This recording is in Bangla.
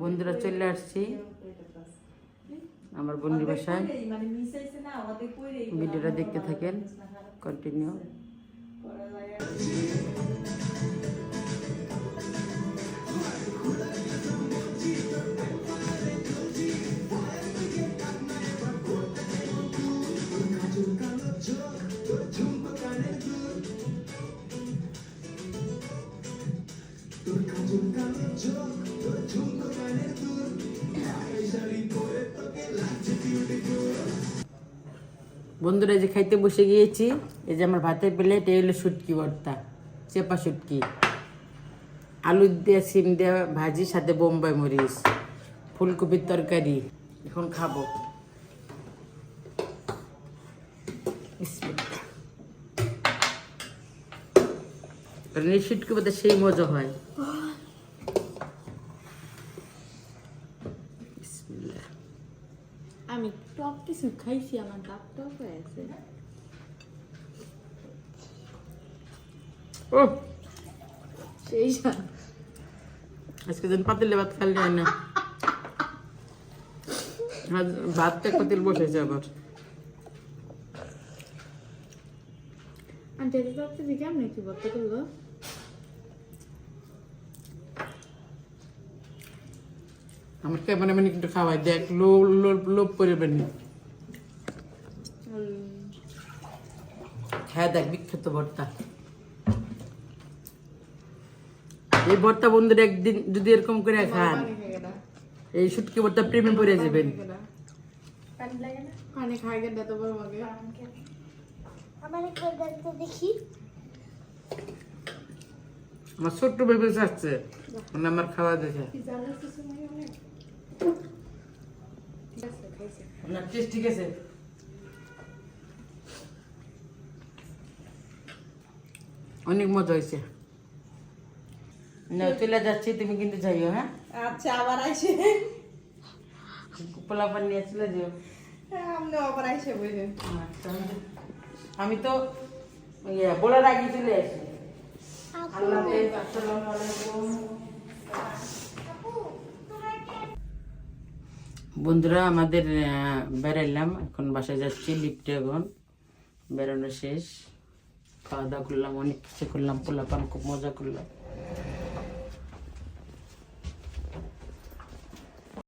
বন্ধুরা চলে আসছি। আমার বন্ধুর বাসায়। ভিডিওটা দেখতে থাকেন। কন্টিনিউ বন্ধুরা যে খাইতে বসে গিয়েছি। এই যে আমার ভাতের প্লেট এই হলো শুটকি ভর্তা, চেপা শুটকি। আলু দিয়ে, সিম দেওয়া ভাজি, সাথে বোম্বাই মরিচ, ফুলকপির তরকারি, এখন খাব। এই শুটকি বোধ সেই মজা হয়। আমি টক কিছু খাইছি আমার দাঁত টক হয়ে আছে ও। সেই আজকে দিন পাতিলে ভাত খালি হয় না। আজ ভাতটা পাতিল বসেছে আবার। আন্টি টক কিছু কেমন? কি বলতে করল? আমার কেমন মানে একটু খাওয়াই দেখ লো লোভ লোভ করবেন না। হ্যাঁ দেখ বিখ্যাত ভর্তা। এই ভর্তা বন্ধুরা একদিন যদি এরকম করে খান এই শুটকি ভর্তা প্রেমে পড়ে যাবেন। পানি খাই গেলে তো বড় মাকে আমার দেখি। আমার ছোট্ট বেবি আসছে মানে আমার খাওয়া দেখে। আপনার টেস্ট ঠিক আছে। অনেক মজা হয়েছে। না চলে যাচ্ছি তুমি কিন্তু যাইও হ্যাঁ? আচ্ছা আবার আইসে পোলাপান নিয়ে চলে যাও। আপনি আবার আইসে বললেন আচ্ছা, আমি তো- আমি তো ইয়ে বলার আগে চলে আসি। আল্লাহ আসসালামু আলাইকুম। বন্ধুরা, আমাদের বেড়াইলাম এখন বাসায় যাচ্ছি, লিফটে এখন। বেড়ানো শেষ। খাওয়া দাওয়া করলাম, অনেক কিছু করলাম, পোলাপান, খুব মজা করলাম।